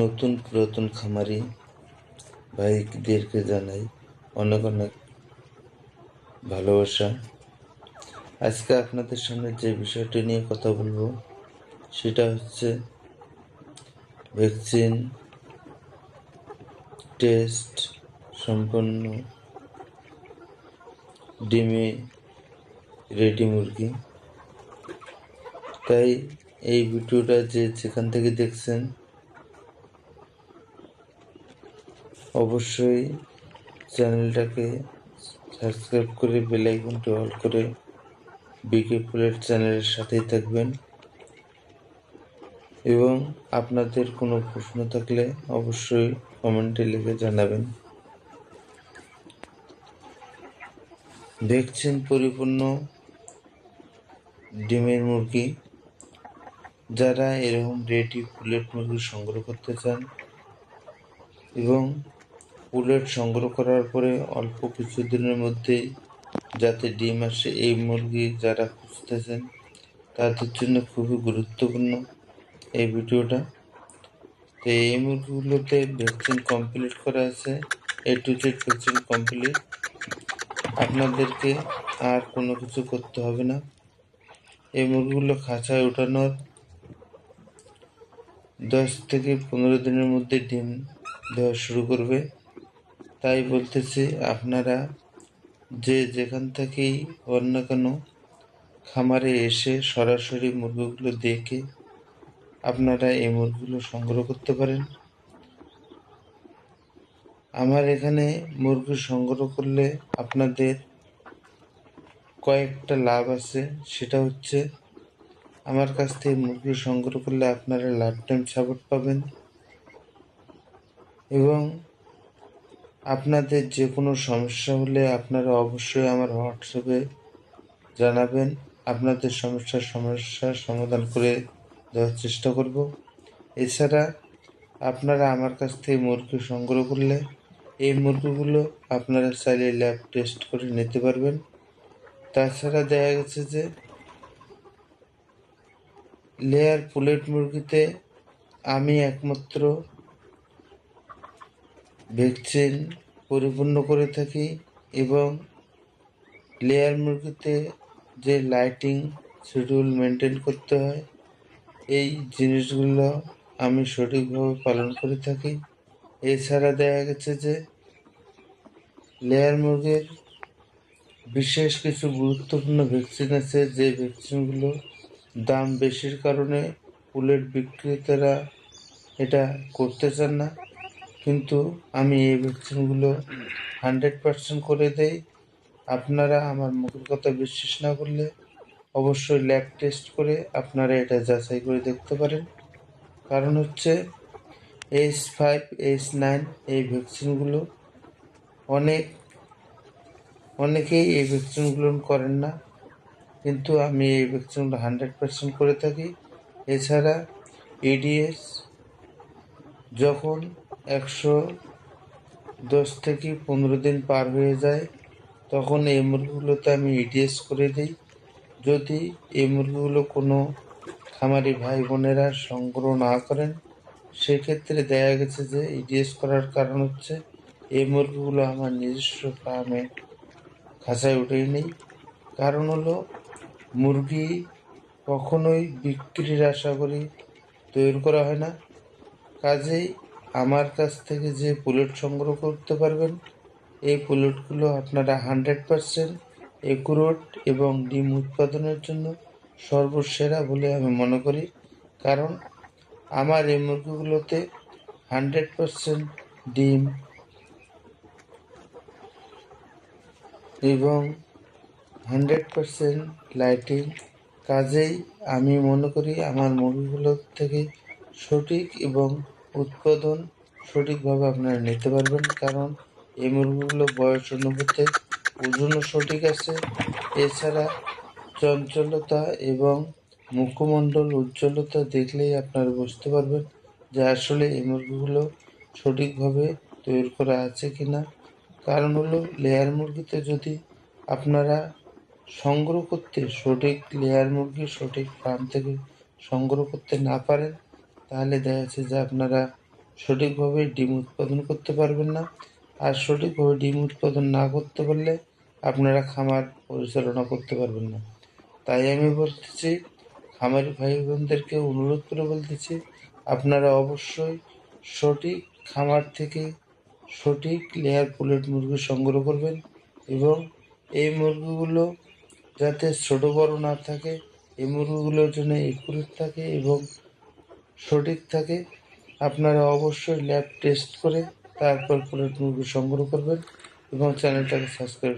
নতুন পুরাতন খামারি ভাইদেরকে জানাই অনেক অনেক ভালোবাসা। আজকে আপনাদের সামনে যে বিষয়টি নিয়ে কথা বলব, সেটা হচ্ছে ভ্যাকসিন টেস্ট সম্পন্ন ডিমে রেডি মুরগি। তাই এই ভিডিওটা যে যেখান থেকে দেখছেন অবশ্যই চ্যানেলটাকে সাবস্ক্রাইব করে বেল আইকনটি অল করে বিকে প্লেট চ্যানেলের সাথেই থাকবেন। এবং আপনাদের কোনো প্রশ্ন থাকলে অবশ্যই কমেন্টে লিখে জানাবেন। ভ্যাকসিন পরিপূর্ণ ডিমের মুরগি। যারা এরকম রেডি পুলেট মুরগি সংগ্রহ করতে চান এবং পুলেট সংগ্রহ করার পরে অল্প কিছুদিনের মধ্যেই যাতে ডিম আসে, এই মুরগি যারা খুঁজতেছেন তাদের জন্য খুবই গুরুত্বপূর্ণ এই ভিডিওটা। তো এই মুরগিগুলোতে ভ্যাকসিন কমপ্লিট করা আছে A to Z vaccine complete. আপনাদেরকে আর কোনো কিছু করতে হবে না। এই মুরগিগুলো খাঁচায় ওঠানোর দশ থেকে পনেরো দিনের মধ্যে ডিম দেওয়া শুরু করবে। তাই বলতেছি, আপনারা যে যেখান থেকেই না কেন খামারে এসে সরাসরি মুরগিগুলো দেখে আপনারা এই মুরগিগুলো সংগ্রহ করতে পারেন। আমার এখানে মুরগি সংগ্রহ করলে আপনাদের কয়েকটা লাভ আছে। সেটা হচ্ছে, আমার কাছ থেকে মুরগি সংগ্রহ করলে আপনারা লাইফ টাইম সাপোর্ট পাবেন এবং আপনাদের যে কোনো সমস্যা হলে আপনারা অবশ্যই আমার হোয়াটসঅ্যাপে জানাবেন। আপনাদের সমস্যার সমস্যার সমাধান করে দেওয়ার চেষ্টা করব। এছাড়া আপনারা আমার কাছ থেকে মুরগি সংগ্রহ করলে এই মুরগিগুলো আপনারা চাইলে ল্যাব টেস্ট করে নিতে পারবেন। তাছাড়া দেখা গেছে যে লেয়ার পুলেট মুরগিতে আমি একমাত্র ভ্যাকসিন পরিপূর্ণ করে থাকি এবং লেয়ার মুরগিতে যে লাইটিং শিডিউল মেনটেন করতে হয়, এই জিনিসগুলো আমি সঠিকভাবে পালন করে থাকি। এছাড়া দেখা গেছে যে লেয়ার মুরগির বিশেষ কিছু গুরুত্বপূর্ণ ভ্যাকসিন আছে, যে ভ্যাকসিনগুলো দাম বেশির কারণে পুলেট বিক্রেতারা এটা করতে চান না। কিন্তু আমি এই ভ্যাকসিনগুলো হান্ড্রেড পার্সেন্ট করে দেই। আপনারা আমার মুখের কথা বিশ্বাস না করলে অবশ্যই ল্যাব টেস্ট করে আপনারা এটা যাচাই করে দেখতে পারেন। কারণ হচ্ছে এইচ ফাইভ এইচ নাইন এই ভ্যাকসিনগুলো অনেক, অনেকেই এই ভ্যাকসিনগুলো করেন না। কিন্তু আমি এই ভ্যাকসিনগুলো হান্ড্রেড পার্সেন্ট করে থাকি। এছাড়া এডিএস যখন একশো দশ থেকে পনেরো দিন পার হয়ে যায়। তখন এই মুরগিগুলোতে আমি ইডিএস করে দিই। যদি এই মুরগিগুলো কোনো খামারি ভাই বোনেরা সংগ্রহ না করেন, সেক্ষেত্রে দেখা গেছে যে ইডিএস করার কারণ হচ্ছে এই মুরগিগুলো আমার নিজস্ব ফার্মে খাঁচায় উঠেই নেই। কারণ হলো, মুরগি কখনোই বিক্রির আশা করি তৈরি করা হয় না। কাজেই আমার কাছ থেকে যে পুলেট সংগ্রহ করতে পারবেন, এই পুলেটগুলো আপনারা হান্ড্রেড পারসেন্ট একুরেট এবং ডিম উৎপাদনের জন্য সর্বসেরা বলে আমি মনে করি। কারণ আমার এই মুরগিগুলোতে হান্ড্রেড পারসেন্ট ডিম এবং হান্ড্রেড পারসেন্ট লাইটিং কাজেই আমি মনে করি আমার মুরগিগুলোর থেকে সঠিক এবং উৎপাদন সঠিকভাবে আপনারা নিতে পারবেন, কারণ এই মুরগিগুলো বয়স অনুপাতে ওজনও সঠিক আছে। এছাড়া চঞ্চলতা এবং মুখমণ্ডল উজ্জ্বলতা দেখলেই আপনারা বুঝতে পারবেন যে আসলে এই মুরগিগুলো সঠিকভাবে তৈরি করা আছে কি না কারণ হলো, লেয়ার মুরগিতে যদি আপনারা সংগ্রহ করতে সঠিক লেয়ার মুরগি সঠিক ফার্ম থেকে সংগ্রহ করতে না পারেন তাহলে দেখা যাচ্ছে যে আপনারা সঠিকভাবে ডিম উৎপাদন করতে পারবেন না। আর সঠিকভাবে ডিম উৎপাদন না করতে পারলে আপনারা খামার পরিচালনা করতে পারবেন না। তাই আমি বলতেছি, খামারি ভাই বোনদেরকে অনুরোধ করে বলতেছি, আপনারা অবশ্যই সঠিক খামার থেকে সঠিক লেয়ার পুলেট মুরগি সংগ্রহ করবেন এবং এই মুরগিগুলো যাতে ছোটো বড় না থাকে, এই মুরগিগুলোর জন্য একুরেট থাকে এবং সঠিক থাকে আপনারা অবশ্যই ল্যাব টেস্ট করে তারপর পুরো সংগ্রহ করবেন এবং চ্যানেলটাকে সাবস্ক্রাইব